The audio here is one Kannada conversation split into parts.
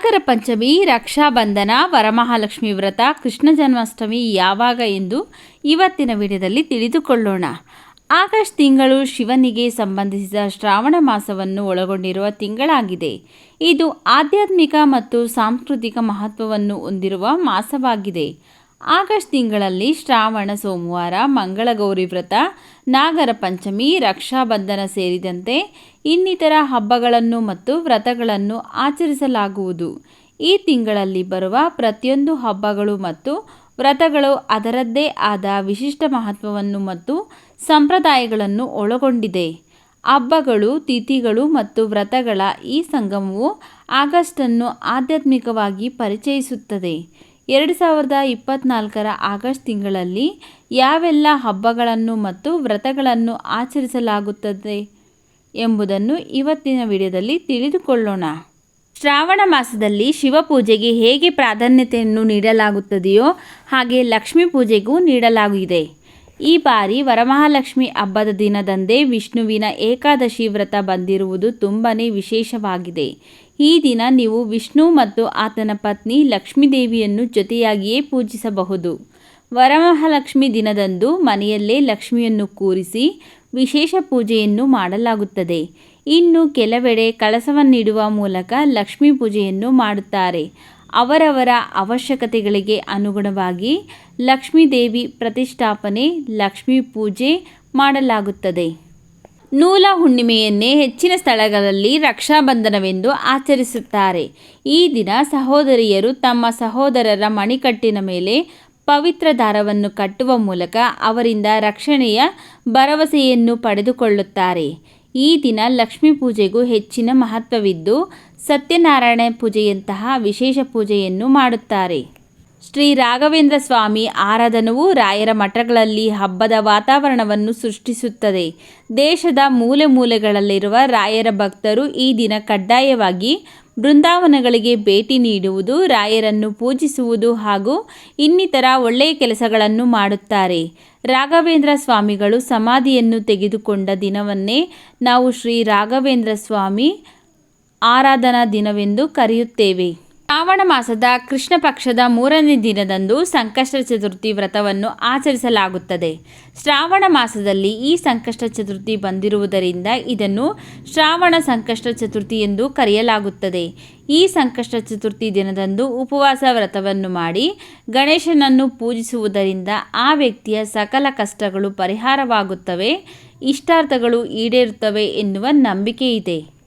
ನಾಗರ ಪಂಚಮಿ, ರಕ್ಷಾಬಂಧನ, ವರಮಹಾಲಕ್ಷ್ಮಿ ವ್ರತ, ಕೃಷ್ಣ ಜನ್ಮಾಷ್ಟಮಿ ಯಾವಾಗ ಎಂದು ಇವತ್ತಿನ ವಿಡಿಯೋದಲ್ಲಿ ತಿಳಿದುಕೊಳ್ಳೋಣ. ಆಗಸ್ಟ್ ತಿಂಗಳು ಶಿವನಿಗೆ ಸಂಬಂಧಿಸಿದ ಶ್ರಾವಣ ಮಾಸವನ್ನು ಒಳಗೊಂಡಿರುವ ತಿಂಗಳಾಗಿದೆ. ಇದು ಆಧ್ಯಾತ್ಮಿಕ ಮತ್ತು ಸಾಂಸ್ಕೃತಿಕ ಮಹತ್ವವನ್ನು ಹೊಂದಿರುವ ಮಾಸವಾಗಿದೆ. ಆಗಸ್ಟ್ ತಿಂಗಳಲ್ಲಿ ಶ್ರಾವಣ, ಸೋಮವಾರ, ಮಂಗಳಗೌರಿ ವ್ರತ, ನಾಗರ ಪಂಚಮಿ, ರಕ್ಷಾಬಂಧನ ಸೇರಿದಂತೆ ಇನ್ನಿತರ ಹಬ್ಬಗಳನ್ನು ಮತ್ತು ವ್ರತಗಳನ್ನು ಆಚರಿಸಲಾಗುವುದು. ಈ ತಿಂಗಳಲ್ಲಿ ಬರುವ ಪ್ರತಿಯೊಂದು ಹಬ್ಬಗಳು ಮತ್ತು ವ್ರತಗಳು ಅದರದ್ದೇ ಆದ ವಿಶಿಷ್ಟ ಮಹತ್ವವನ್ನು ಮತ್ತು ಸಂಪ್ರದಾಯಗಳನ್ನು ಒಳಗೊಂಡಿದೆ. ಹಬ್ಬಗಳು, ತಿಥಿಗಳು ಮತ್ತು ವ್ರತಗಳ ಈ ಸಂಗಮವು ಆಗಸ್ಟನ್ನು ಆಧ್ಯಾತ್ಮಿಕವಾಗಿ ಪರಿಚಯಿಸುತ್ತದೆ. ಎರಡು ಸಾವಿರದ ಇಪ್ಪತ್ತ್ನಾಲ್ಕರ ಆಗಸ್ಟ್ ತಿಂಗಳಲ್ಲಿ ಯಾವೆಲ್ಲ ಹಬ್ಬಗಳನ್ನು ಮತ್ತು ವ್ರತಗಳನ್ನು ಆಚರಿಸಲಾಗುತ್ತದೆ ಎಂಬುದನ್ನು ಇವತ್ತಿನ ವಿಡಿಯೋದಲ್ಲಿ ತಿಳಿದುಕೊಳ್ಳೋಣ. ಶ್ರಾವಣ ಮಾಸದಲ್ಲಿ ಶಿವಪೂಜೆಗೆ ಹೇಗೆ ಪ್ರಾಧಾನ್ಯತೆಯನ್ನು ನೀಡಲಾಗುತ್ತದೆಯೋ ಹಾಗೆ ಲಕ್ಷ್ಮೀ ಪೂಜೆಗೂ ನೀಡಲಾಗಿದೆ. ಈ ಬಾರಿ ವರಮಹಾಲಕ್ಷ್ಮಿ ಹಬ್ಬದ ದಿನದಂದೇ ವಿಷ್ಣುವಿನ ಏಕಾದಶಿ ವ್ರತ ಬಂದಿರುವುದು ತುಂಬಾ ವಿಶೇಷವಾಗಿದೆ. ಈ ದಿನ ನೀವು ವಿಷ್ಣು ಮತ್ತು ಆತನ ಪತ್ನಿ ಲಕ್ಷ್ಮೀದೇವಿಯನ್ನು ಜೊತೆಯಾಗಿಯೇ ಪೂಜಿಸಬಹುದು. ವರಮಹಾಲಕ್ಷ್ಮಿ ದಿನದಂದು ಮನೆಯಲ್ಲೇ ಲಕ್ಷ್ಮಿಯನ್ನು ಕೂರಿಸಿ ವಿಶೇಷ ಪೂಜೆಯನ್ನು ಮಾಡಲಾಗುತ್ತದೆ. ಇನ್ನು ಕೆಲವೆಡೆ ಕಳಸವನ್ನಿಡುವ ಮೂಲಕ ಲಕ್ಷ್ಮೀ ಪೂಜೆಯನ್ನು ಮಾಡುತ್ತಾರೆ. ಅವರವರ ಅವಶ್ಯಕತೆಗಳಿಗೆ ಅನುಗುಣವಾಗಿ ಲಕ್ಷ್ಮೀದೇವಿ ಪ್ರತಿಷ್ಠಾಪನೆ, ಲಕ್ಷ್ಮೀ ಪೂಜೆ ಮಾಡಲಾಗುತ್ತದೆ. ನೂಲ ಹುಣ್ಣಿಮೆಯನ್ನೇ ಹೆಚ್ಚಿನ ಸ್ಥಳಗಳಲ್ಲಿ ರಕ್ಷಾಬಂಧನವೆಂದು ಆಚರಿಸುತ್ತಾರೆ. ಈ ದಿನ ಸಹೋದರಿಯರು ತಮ್ಮ ಸಹೋದರರ ಮಣಿಕಟ್ಟಿನ ಮೇಲೆ ಪವಿತ್ರ ದಾರವನ್ನು ಕಟ್ಟುವ ಮೂಲಕ ಅವರಿಂದ ರಕ್ಷಣೆಯ ಭರವಸೆಯನ್ನು ಪಡೆದುಕೊಳ್ಳುತ್ತಾರೆ. ಈ ದಿನ ಲಕ್ಷ್ಮೀ ಪೂಜೆಗೂ ಹೆಚ್ಚಿನ ಮಹತ್ವವಿದ್ದು, ಸತ್ಯನಾರಾಯಣ ಪೂಜೆಯಂತಹ ವಿಶೇಷ ಪೂಜೆಯನ್ನು ಮಾಡುತ್ತಾರೆ. ಶ್ರೀ ರಾಘವೇಂದ್ರ ಸ್ವಾಮಿ ಆರಾಧನವು ರಾಯರ ಮಠಗಳಲ್ಲಿ ಹಬ್ಬದ ವಾತಾವರಣವನ್ನು ಸೃಷ್ಟಿಸುತ್ತದೆ. ದೇಶದ ಮೂಲೆ ಮೂಲೆಗಳಲ್ಲಿರುವ ರಾಯರ ಭಕ್ತರು ಈ ದಿನ ಕಡ್ಡಾಯವಾಗಿ ಬೃಂದಾವನಗಳಿಗೆ ಭೇಟಿ ನೀಡುವುದು, ರಾಯರನ್ನು ಪೂಜಿಸುವುದು ಹಾಗೂ ಇನ್ನಿತರ ಒಳ್ಳೆಯ ಕೆಲಸಗಳನ್ನು ಮಾಡುತ್ತಾರೆ. ರಾಘವೇಂದ್ರ ಸ್ವಾಮಿಗಳು ಸಮಾಧಿಯನ್ನು ತೆಗೆದುಕೊಂಡ ದಿನವನ್ನೇ ನಾವು ಶ್ರೀ ರಾಘವೇಂದ್ರ ಸ್ವಾಮಿ ಆರಾಧನಾ ದಿನವೆಂದು ಕರೆಯುತ್ತೇವೆ. ಶ್ರಾವಣ ಮಾಸದ ಕೃಷ್ಣ ಪಕ್ಷದ ಮೂರನೇ ದಿನದಂದು ಸಂಕಷ್ಟ ಚತುರ್ಥಿ ವ್ರತವನ್ನು ಆಚರಿಸಲಾಗುತ್ತದೆ. ಶ್ರಾವಣ ಮಾಸದಲ್ಲಿ ಈ ಸಂಕಷ್ಟ ಚತುರ್ಥಿ ಬಂದಿರುವುದರಿಂದ ಇದನ್ನು ಶ್ರಾವಣ ಸಂಕಷ್ಟ ಚತುರ್ಥಿ ಎಂದು ಕರೆಯಲಾಗುತ್ತದೆ. ಈ ಸಂಕಷ್ಟ ಚತುರ್ಥಿ ದಿನದಂದು ಉಪವಾಸ ವ್ರತವನ್ನು ಮಾಡಿ ಗಣೇಶನನ್ನು ಪೂಜಿಸುವುದರಿಂದ ಆ ವ್ಯಕ್ತಿಯ ಸಕಲ ಕಷ್ಟಗಳು ಪರಿಹಾರವಾಗುತ್ತವೆ, ಇಷ್ಟಾರ್ಥಗಳು ಈಡೇರುತ್ತವೆ ಎನ್ನುವ ನಂಬಿಕೆ ಇದೆ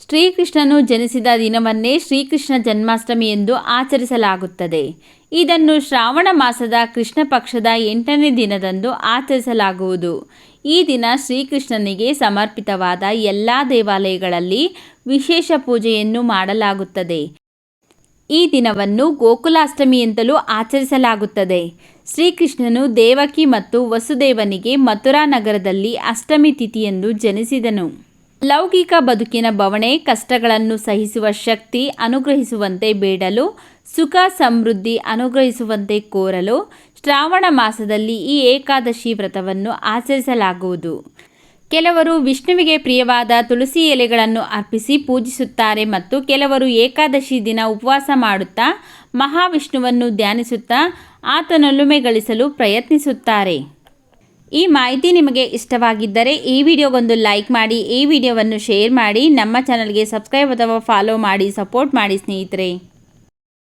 ಶ್ರೀಕೃಷ್ಣನು ಜನಿಸಿದ ದಿನವನ್ನೇ ಶ್ರೀಕೃಷ್ಣ ಜನ್ಮಾಷ್ಟಮಿ ಎಂದು ಆಚರಿಸಲಾಗುತ್ತದೆ. ಇದನ್ನು ಶ್ರಾವಣ ಮಾಸದ ಕೃಷ್ಣ ಪಕ್ಷದ ಎಂಟನೇ ದಿನದಂದು ಆಚರಿಸಲಾಗುವುದು. ಈ ದಿನ ಶ್ರೀಕೃಷ್ಣನಿಗೆ ಸಮರ್ಪಿತವಾದ ಎಲ್ಲ ದೇವಾಲಯಗಳಲ್ಲಿ ವಿಶೇಷ ಪೂಜೆಯನ್ನು ಮಾಡಲಾಗುತ್ತದೆ. ಈ ದಿನವನ್ನು ಗೋಕುಲಾಷ್ಟಮಿ ಎಂತಲೂ ಆಚರಿಸಲಾಗುತ್ತದೆ. ಶ್ರೀಕೃಷ್ಣನು ದೇವಕಿ ಮತ್ತು ವಸುದೇವನಿಗೆ ಮಥುರಾ ನಗರದಲ್ಲಿ ಅಷ್ಟಮಿ ತಿಥಿಯೆಂದು ಜನಿಸಿದನು. ಲೌಕಿಕ ಬದುಕಿನ ಬವಣೆ, ಕಷ್ಟಗಳನ್ನು ಸಹಿಸುವ ಶಕ್ತಿ ಅನುಗ್ರಹಿಸುವಂತೆ ಬೇಡಲು, ಸುಖ ಸಮೃದ್ಧಿ ಅನುಗ್ರಹಿಸುವಂತೆ ಕೋರಲು ಶ್ರಾವಣ ಮಾಸದಲ್ಲಿ ಈ ಏಕಾದಶಿ ವ್ರತವನ್ನು ಆಚರಿಸಲಾಗುವುದು. ಕೆಲವರು ವಿಷ್ಣುವಿಗೆ ಪ್ರಿಯವಾದ ತುಳಸಿ ಎಲೆಗಳನ್ನು ಅರ್ಪಿಸಿ ಪೂಜಿಸುತ್ತಾರೆ ಮತ್ತು ಕೆಲವರು ಏಕಾದಶಿ ದಿನ ಉಪವಾಸ ಮಾಡುತ್ತಾ ಮಹಾವಿಷ್ಣುವನ್ನು ಧ್ಯಾನಿಸುತ್ತಾ ಆತನೊಲುಮೆ ಗಳಿಸಲು ಪ್ರಯತ್ನಿಸುತ್ತಾರೆ. ಈ ಮಾಹಿತಿ ನಿಮಗೆ ಇಷ್ಟವಾಗಿದ್ದರೆ ಈ ವಿಡಿಯೋಗೊಂದು ಲೈಕ್ ಮಾಡಿ, ಈ ವಿಡಿಯೋವನ್ನು ಶೇರ್ ಮಾಡಿ, ನಮ್ಮ ಚಾನಲ್ಗೆ ಸಬ್ಸ್ಕ್ರೈಬ್ ಅಥವಾ ಫಾಲೋ ಮಾಡಿ, ಸಪೋರ್ಟ್ ಮಾಡಿ ಸ್ನೇಹಿತರೆ.